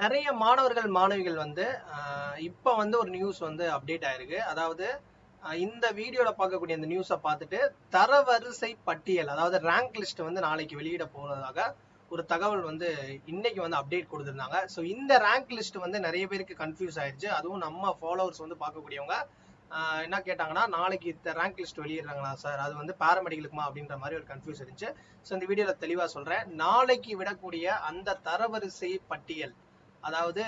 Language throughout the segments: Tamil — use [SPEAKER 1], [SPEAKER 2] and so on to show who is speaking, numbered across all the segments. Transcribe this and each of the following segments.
[SPEAKER 1] நிறைய மாணவர்கள் மாணவிகள் வந்து இப்போ வந்து ஒரு நியூஸ் வந்து அப்டேட் ஆயிருக்கு. அதாவது இந்த வீடியோவில் பார்க்கக்கூடிய அந்த நியூஸை பார்த்துட்டு தரவரிசை பட்டியல் அதாவது ரேங்க் லிஸ்ட் வந்து நாளைக்கு வெளியிட போகிறதாக ஒரு தகவல் வந்து இன்னைக்கு வந்து அப்டேட் கொடுத்துருந்தாங்க. ஸோ இந்த ரேங்க் லிஸ்ட் வந்து நிறைய பேருக்கு கன்ஃபியூஸ் ஆயிடுச்சு. அதுவும் நம்ம ஃபாலோவர்ஸ் வந்து பார்க்கக்கூடியவங்க என்ன கேட்டாங்கன்னா நாளைக்கு இந்த ரேங்க் லிஸ்ட் வெளியிடுறாங்களா சார் அது வந்து பாராமெடிக்கலுக்குமா அப்படின்ற மாதிரி ஒரு கன்ஃபியூஸ் இருந்துச்சு. ஸோ இந்த வீடியோவில் தெளிவாக சொல்கிறேன் நாளைக்கு விடக்கூடிய அந்த தரவரிசை பட்டியல் அதாவது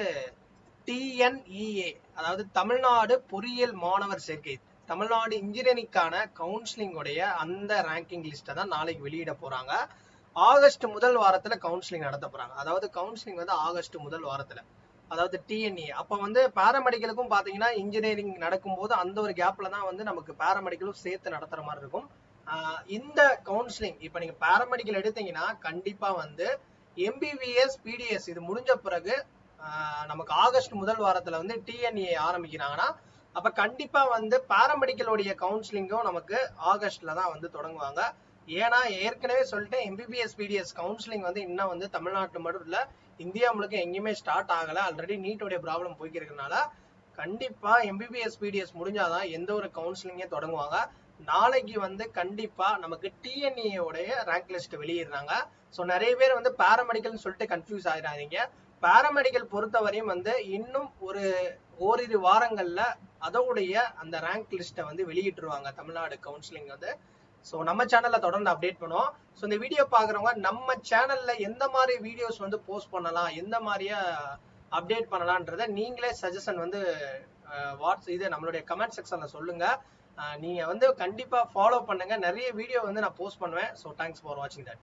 [SPEAKER 1] டிஎன்இஏ அதாவது தமிழ்நாடு பொறியியல் மாணவர் சேர்க்கை. தமிழ்நாடு இன்ஜினியரிங்கான கவுன்சிலிங் உடைய அந்த ரேங்கிங் லிஸ்ட்டை தான் நாளைக்கு வெளியிட போகிறாங்க ஆகஸ்ட் முதல் வாரத்தில் கவுன்சிலிங் நடத்த போகிறாங்க அதாவது கவுன்சிலிங் வந்து ஆகஸ்ட் முதல் வாரத்தில். அதாவது டிஎன்இ அப்போ வந்து பேரமெடிக்கலுக்கும் பார்த்தீங்கன்னா இன்ஜினியரிங் நடக்கும்போது அந்த ஒரு கேப்பில் தான் வந்து நமக்கு பேரமெடிக்கலும் சேர்த்து நடத்துகிற மாதிரி இருக்கும். இந்த கவுன்சிலிங் இப்போ நீங்கள் பாராமெடிக்கல் எடுத்தீங்கன்னா கண்டிப்பாக வந்து எம்பிபிஎஸ் பிடிஎஸ் இது முடிஞ்ச பிறகு நமக்கு ஆகஸ்ட் முதல் வாரத்துல வந்து டிஎன்ஏ ஆரம்பிக்கிறாங்கன்னா அப்ப கண்டிப்பா வந்து பாரமெடிக்கலுடைய கவுன்சிலிங்கும் நமக்கு ஆகஸ்ட்ல தான் வந்து தொடங்குவாங்க. ஏன்னா ஏற்கனவே சொல்லிட்டு எம்பிபிஎஸ் பிடிஎஸ் கவுன்சிலிங் வந்து இன்னும் வந்து தமிழ்நாட்டு மட்டும் இல்ல இந்தியா முழுக்க எங்கேயுமே ஸ்டார்ட் ஆகல. ஆல்ரெடி நீட்டோடைய ப்ராப்ளம் போய்க்கிறதுனால கண்டிப்பா எம்பிபிஎஸ் பிடிஎஸ் முடிஞ்சாதான் எந்த ஒரு கவுன்சிலிங்கே தொடங்குவாங்க. நாளைக்கு வந்து கண்டிப்பா நமக்கு டிஎன்ஏ உடைய ரேங்க் லிஸ்ட் வெளியிடுறாங்க. ஸோ நிறைய பேர் வந்து பாராமெடிக்கல்னு சொல்லிட்டு கன்ஃபியூஸ் ஆயிடாதீங்க. பேராமெடிக்கல் பொறுத்தவரையும் வந்து இன்னும் ஒரு ஓரிரு வாரங்கள்ல அதோடைய அந்த ரேங்க் லிஸ்ட்டை வந்து வெளியிட்டுருவாங்க. தமிழ்நாடு கவுன்சிலிங் வந்து. ஸோ நம்ம சேனல்ல தொடர்ந்து அப்டேட் பண்ணுவோம். ஸோ இந்த வீடியோ பாக்குறவங்க நம்ம சேனல்ல எந்த மாதிரி வீடியோஸ் வந்து போஸ்ட் பண்ணலாம் எந்த மாதிரியா அப்டேட் பண்ணலான்றத நீங்களே சஜஷன் வந்து வாட்ஸ் இது நம்மளுடைய கமெண்ட் செக்ஷன்ல சொல்லுங்க. நீங்கள் நீங்க வந்து கண்டிப்பா ஃபாலோ பண்ணுங்க. நிறைய வீடியோ வந்து நான் போஸ்ட் பண்ணுவேன். ஸோ தேங்க்ஸ் ஃபார் வாட்சிங் தட்